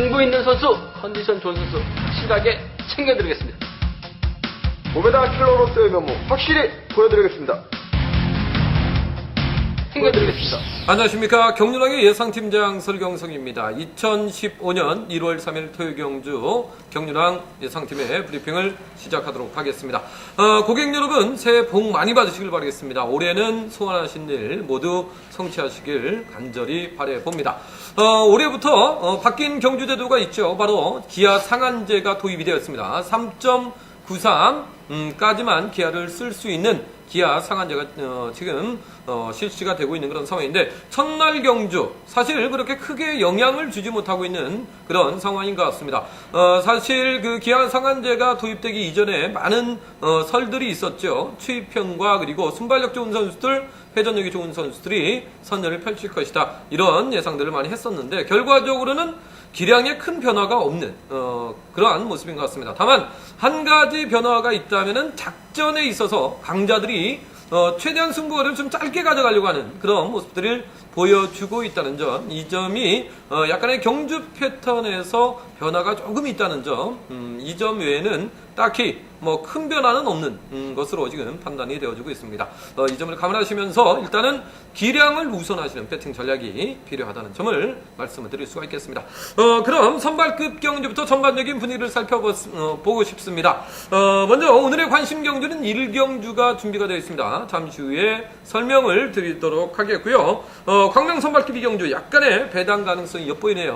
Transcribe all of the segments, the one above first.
승부 있는 선수, 컨디션 좋은 선수 확실하게 챙겨드리겠습니다. 고배당 킬러로서의 면모 확실히 보여드리겠습니다. 챙겨드리겠습니다. 안녕하십니까. 경륜왕의 예상팀장 설경성입니다. 2015년 1월 3일 토요 경주 경륜왕 예상팀의 브리핑을 시작하도록 하겠습니다. 어, 고객 여러분, 새해 복 많이 받으시길 바라겠습니다. 올해는 소원하신 일 모두 성취하시길 간절히 바래 봅니다. 어, 올해부터 어, 바뀐 경주제도가 있죠. 바로 기아 상한제가 도입이 되었습니다. 3.93까지만 기아를 쓸 수 있는 기아 상한제가 어, 지금 어, 실시가 되고 있는 그런 상황인데 첫날 경주 사실 그렇게 크게 영향을 주지 못하고 있는 그런 상황인 것 같습니다. 어, 사실 그 기아 상한제가 도입되기 이전에 많은 어, 설들이 있었죠. 추입형과 그리고 순발력 좋은 선수들 회전력이 좋은 선수들이 선전을 펼칠 것이다. 이런 예상들을 많이 했었는데 결과적으로는 기량에 큰 변화가 없는 어, 그러한 모습인 것 같습니다. 다만 한 가지 변화가 있다면은 작전에 있어서 강자들이 어, 최대한 승부를 좀 짧게 가져가려고 하는 그런 모습들을 보여주고 있다는 점, 이 점이 어, 약간의 경주 패턴에서 변화가 조금 있다는 점, 음, 이점 외에는 딱히 뭐 큰 변화는 없는 음, 것으로 지금 판단이 되어지고 있습니다. 어, 이 점을 감안하시면서 일단은 기량을 우선하시는 배팅 전략이 필요하다는 점을 말씀을 드릴 수가 있겠습니다. 어, 그럼 선발급 경주부터 전반적인 분위기를 살펴보고 싶습니다. 어, 먼저 오늘의 관심 경주는 1경주가 준비가 되어 있습니다. 잠시 후에 설명을 드리도록 하겠고요. 어, 광명 선발급 2경주 약간의 배당 가능성이 엿보이네요.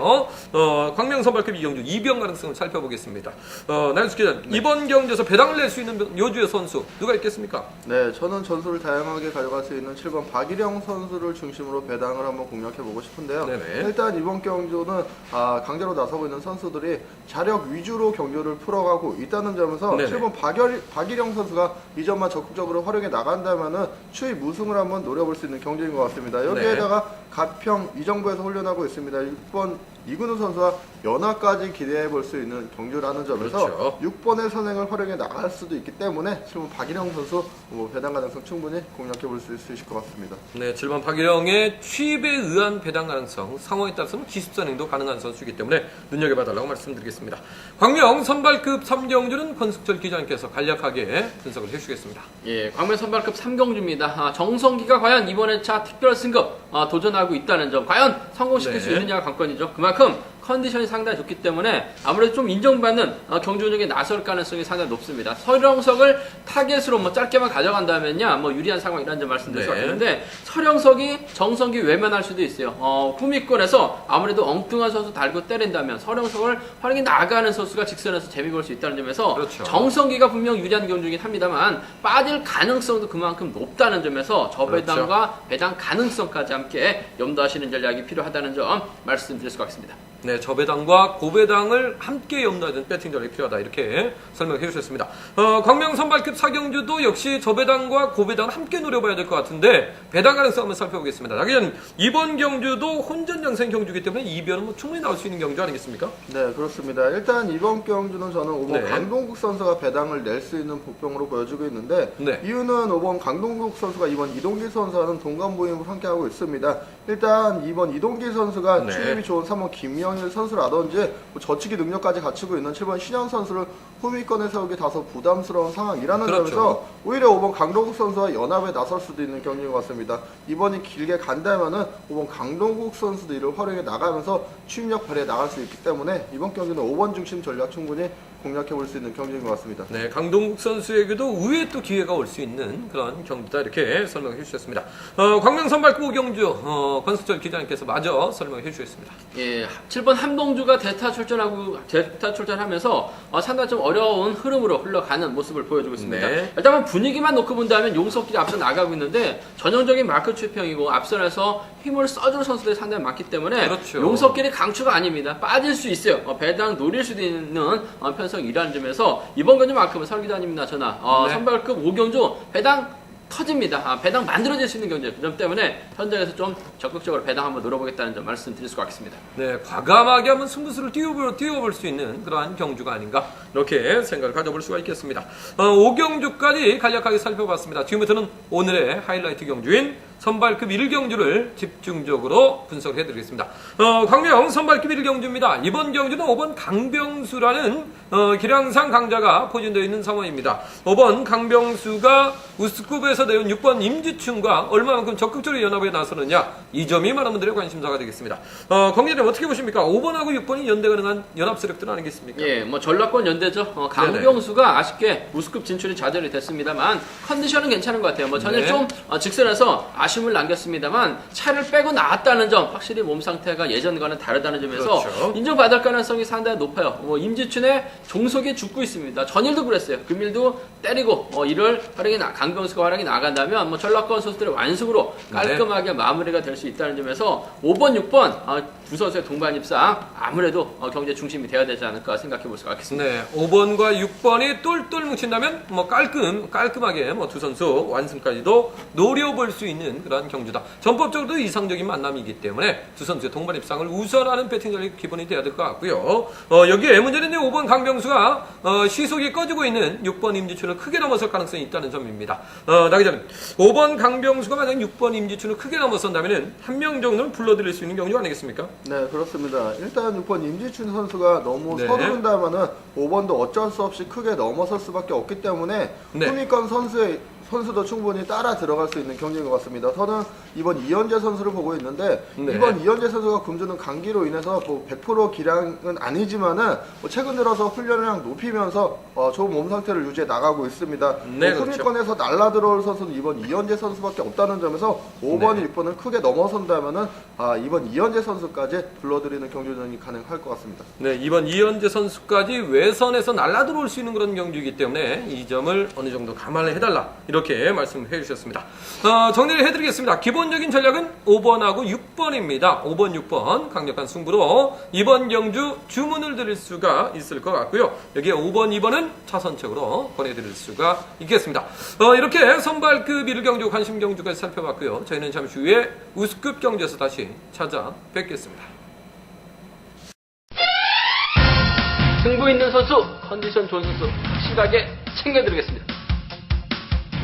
어, 광명 선발급 2경주 2병 가능성을 살펴보겠습니다. 어, 나윤수 기자, 이번 경주에서 배당을 낼 수 있는 요주의 선수 누가 있겠습니까? 네, 저는 전술을 다양하게 가져갈 수 있는 7번 박일영 선수를 중심으로 배당을 한번 공략해 보고 싶은데요. 네네. 일단 이번 경주는 아, 강제로 나서고 있는 선수들이 자력 위주로 경주를 풀어가고 있다는 점에서 네네. 7번 박열, 박일영 선수가 이 점만 적극적으로 활용해 나간다면은 추위 무승을 한번 노려볼 수 있는 경주인 것 같습니다. 여기에다가 가평 이정부에서 훈련하고 있습니다. 6번 이근우 선수와 연하까지 기대해 볼 수 있는 경주라는 점에서 그렇죠. 6번의 선행을 활용해 나갈 수도 있기 때문에 지금 박일영 선수 뭐 배당 가능성 충분히 공략해 볼 수 있을 것 같습니다. 네, 7번 박일영의 취입에 의한 배당 가능성, 상황에 따라서는 기습선행도 가능한 선수이기 때문에 눈여겨봐달라고 말씀드리겠습니다. 광명 선발급 3경주는 권숙철 기자님께서 간략하게 분석을 해주시겠습니다. 예, 광명 선발급 3경주입니다. 아, 정성기가 과연 이번 회차 특별 승급 아, 도전하고 있다는 점, 과연 성공시킬 네. 수 있느냐가 관건이죠. 그만큼 그만큼 컨디션이 상당히 좋기 때문에 아무래도 좀 인정받는 어, 경주 운영에 나설 가능성이 상당히 높습니다. 서령석을 타겟으로 뭐 짧게만 가져간다면야 뭐 유리한 상황이라는 점 말씀드릴 수 네. 있는데 서령석이 정성기 외면할 수도 있어요. 어, 후미권에서 아무래도 엉뚱한 선수 달고 때린다면 서령석을 활용해 나가는 선수가 직선에서 재미 볼 수 있다는 점에서 그렇죠. 정성기가 분명 유리한 경주이긴 합니다만 빠질 가능성도 그만큼 높다는 점에서 저배당과 그렇죠. 배당 가능성까지 함께 염두하시는 전략이 필요하다는 점 말씀드릴 수가 있습니다. 네, 저배당과 고배당을 함께 염두하는 배팅 전략이 필요하다. 이렇게 설명해 주셨습니다. 어, 광명 선발급 4경주도 역시 저배당과 고배당을 함께 노려봐야 될 것 같은데, 배당 가능성 한번 살펴보겠습니다. 자기는 이번 경주도 혼전 양생 경주이기 때문에 이변은 뭐 충분히 나올 수 있는 경주 아니겠습니까? 네, 그렇습니다. 일단 이번 경주는 저는 5번 네. 강동국 선수가 배당을 낼 수 있는 복병으로 보여주고 있는데 네. 이유는 5번 강동국 선수가 이번 이동기 선수와는 동감 모임을 함께하고 있습니다. 일단 이번 이동기 선수가 네. 추임이 좋은 3번 김영 일 선수라든지 뭐 저치기 능력까지 갖추고 있는 7번 신현 선수를 후미권에 세우기 다소 부담스러운 상황이라는 그렇죠. 점에서 오히려 5번 강동국 선수와 연합에 나설 수도 있는 경기인 것 같습니다. 이번이 길게 간다면은 5번 강동국 선수도 이를 활용해 나가면서 추임력 발휘해 나갈 수 있기 때문에 이번 경기는 5번 중심 전략 충분히 공략해 볼 수 있는 경기인 것 같습니다. 네, 강동국 선수에게도 의외 또 기회가 올 수 있는 그런 경기다. 이렇게 설명해 주셨습니다. 어, 광명 선발급 경주, 어, 권수철 기자님께서 마저 설명해 주셨습니다. 예, 7번 함동주가 대타 출전하고 대타 출전하면서 어, 상당히 좀 어려운 흐름으로 흘러가는 모습을 보여주고 있습니다. 네. 일단은 분위기만 놓고 본다면 용석기가 앞서 나가고 있는데 전형적인 마크 출평이고 앞선에서 힘을 써줄 선수들이 상당히 많기 때문에 그렇죠. 용석길이 강추가 아닙니다. 빠질 수 있어요. 어, 배당 노릴 수도 있는 어, 편성 이라는 점에서 이번 경기만큼은 설기자님이나 저나 어, 네. 선발급 5경주 배당 터집니다. 아, 배당 만들어질 수 있는 경기예요. 그점 때문에 현장에서 좀 적극적으로 배당 한번 노려보겠다는 점 말씀드릴 수가 있습니다. 네, 과감하게 한번 승부수를 띄워볼, 띄워볼 수 있는 그러한 경주가 아닌가 이렇게 생각을 가져볼 수가 있겠습니다. 어, 5경주까지 간략하게 살펴봤습니다. 지금부터는 오늘의 하이라이트 경주인 선발급 1경주를 집중적으로 분석을 해드리겠습니다. 어, 광명 선발급 1경주입니다. 이번 경주는 5번 강병수라는 어, 기량상 강자가 포진되어 있는 상황입니다. 5번 강병수가 우스급에서 내온 6번 임지춘과 얼마만큼 적극적으로 연합에 나서느냐 이 점이 많은 분들의 관심사가 되겠습니다. 어, 광장님 어떻게 보십니까? 5번하고 6번이 연대 가능한 연합 세력들 아니겠습니까? 예, 뭐 전라권 연대죠. 어, 강병수가 아쉽게 우스급 진출이 좌절이 됐습니다만 컨디션은 괜찮은 것 같아요. 뭐 전혀 네. 좀 어, 직선에서 아쉬움을 남겼습니다만 차를 빼고 나왔다는 점, 확실히 몸 상태가 예전과는 다르다는 점에서 그렇죠. 인정받을 가능성이 상당히 높아요. 뭐 임지춘의 종속에 죽고 있습니다. 전일도 그랬어요. 금일도 때리고 어, 이를 활약이 나, 강병수가 활약이 나간다면 뭐 전라권 선수들의 완승으로 깔끔하게 마무리가 될 수 있다는 점에서 5번, 6번 어, 두 선수의 동반 입상 아무래도 어, 경제 중심이 돼야 되지 않을까 생각해 볼 수가 있겠습니다. 네, 5번과 6번이 똘똘 뭉친다면 뭐 깔끔 깔끔하게 뭐 두 선수 완승까지도 노려볼 수 있는 그런 경주다. 전법적으로도 이상적인 만남이기 때문에 두 선수의 동반 입상을 우선하는 배팅 전략이 기본이 돼야 될 것 같고요. 어, 여기에 문제는 5번 강병수가 어, 시속이 꺼지고 있는 6번 임지춘을 크게 넘어설 가능성이 있다는 점입니다. 어, 나 기자님, 5번 강병수가 만약 6번 임지춘을 크게 넘어선다면 한 명 정도는 불러드릴 수 있는 경주 아니겠습니까? 네, 그렇습니다. 일단 6번 임지춘 선수가 너무 네. 서두른다면은 5번도 어쩔 수 없이 크게 넘어설 수밖에 없기 때문에 네. 후미권 선수의 선수도 충분히 따라 들어갈 수 있는 경기인 것 같습니다. 저는 이번 이현재 선수를 보고 있는데 네. 이번 이현재 선수가 금주는 감기로 인해서 뭐 100% 기량은 아니지만은 뭐 최근 들어서 훈련량 높이면서 어, 좋은 몸 상태를 유지해 나가고 있습니다. 네, 뭐 그렇죠. 후미권에서 날라 들어올 선수는 이번 이현재 선수밖에 없다는 점에서 5번, 네. 6번을 크게 넘어선다면은 아, 이번 이현재 선수까지 불러들이는 경주전이 가능할 것 같습니다. 네, 이번 이현재 선수까지 외선에서 날아들어올 수 있는 그런 경주이기 때문에 이 점을 어느 정도 감안을 해달라 이렇게 말씀을 해주셨습니다. 어, 정리를 해드리겠습니다. 기본적인 전략은 5번하고 6번입니다. 5번, 6번 강력한 승부로 이번 경주 주문을 드릴 수가 있을 것 같고요. 여기에 5번, 2번은 차선책으로 보내드릴 수가 있겠습니다. 어, 이렇게 선발급 1경주 관심 경주까지 살펴봤고요. 저희는 잠시 후에 우스급 경주에서 다시 찾아뵙겠습니다. 승부 있는 선수, 컨디션 좋은 선수 확실하게 챙겨드리겠습니다.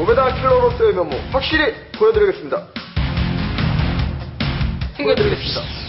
고베다 킬러로서의 면모 확실히 보여드리겠습니다. 챙겨드리겠습니다.